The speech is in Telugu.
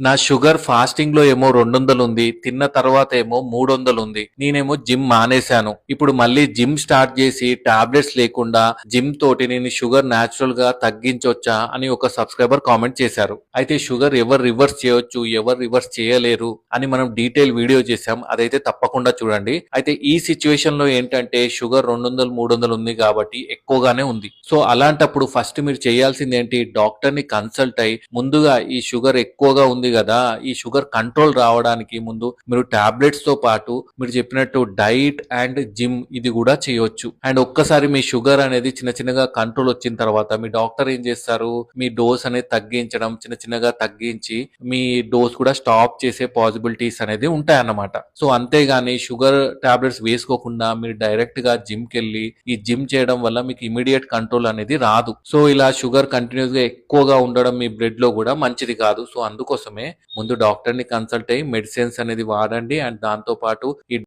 నా షుగర్ ఫాస్టింగ్లో ఏమో రెండు వందలు ఉంది తిన్న తర్వాత ఏమో మూడు వందలు ఉంది నేనేమో జిమ్ మానేశాను. ఇప్పుడు మళ్ళీ జిమ్ స్టార్ట్ చేసి టాబ్లెట్స్ లేకుండా జిమ్ తోటి నేను షుగర్ న్యాచురల్గా తగ్గించొచ్చా అని ఒక సబ్స్క్రైబర్ కామెంట్ చేశారు. అయితే షుగర్ ఎవరు రివర్స్ చేయొచ్చు ఎవరు రివర్స్ చేయలేరు అని మనం డీటెయిల్ వీడియో చేశాం. అదైతే తప్పకుండా చూడండి. అయితే ఈ సిచ్యువేషన్లో ఏంటంటే షుగర్ రెండు వందలు మూడు వందలు ఉంది కాబట్టి ఎక్కువగానే ఉంది. సో అలాంటప్పుడు ఫస్ట్ మీరు చేయాల్సింది ఏంటి డాక్టర్ని కన్సల్ట్ అయ్యి ముందుగా ఈ షుగర్ ఎక్కువగా ఉంది కదా ఈ షుగర్ కంట్రోల్ రావడానికి ముందు మీరు టాబ్లెట్స్తో పాటు మీరు చెప్పినట్టు డైట్ అండ్ జిమ్ ఇది కూడా చేయొచ్చు. అండ్ ఒక్కసారి మీ షుగర్ అనేది చిన్న చిన్నగా కంట్రోల్ వచ్చిన తర్వాత మీ డాక్టర్ ఏం చేస్తారు? మీ డోస్ అనేది తగ్గించడం చిన్న చిన్నగా తగ్గించి మీ డోస్ కూడా స్టాప్ చేసే పాసిబిలిటీస్ అనేది ఉంటాయన్నమాట. సో అంతేగాని షుగర్ టాబ్లెట్స్ వేసుకోకుండా మీరు డైరెక్ట్గా జిమ్కి వెళ్ళి ఈ జిమ్ చేయడం వల్ల మీకు ఇమీడియట్ కంట్రోల్ అనేది రాదు. సో ఇలా షుగర్ కంటిన్యూస్గా ఎక్కువగా ఉండడం మీ బ్లడ్లో కూడా మంచిది కాదు. సో అందుకోసం కోసమే. ముందు డాక్టర్ని కన్సల్ట్ అయ్యి మెడిసిన్స్ అనేది వాడండి. అండ్ దాంతో పాటు ఈ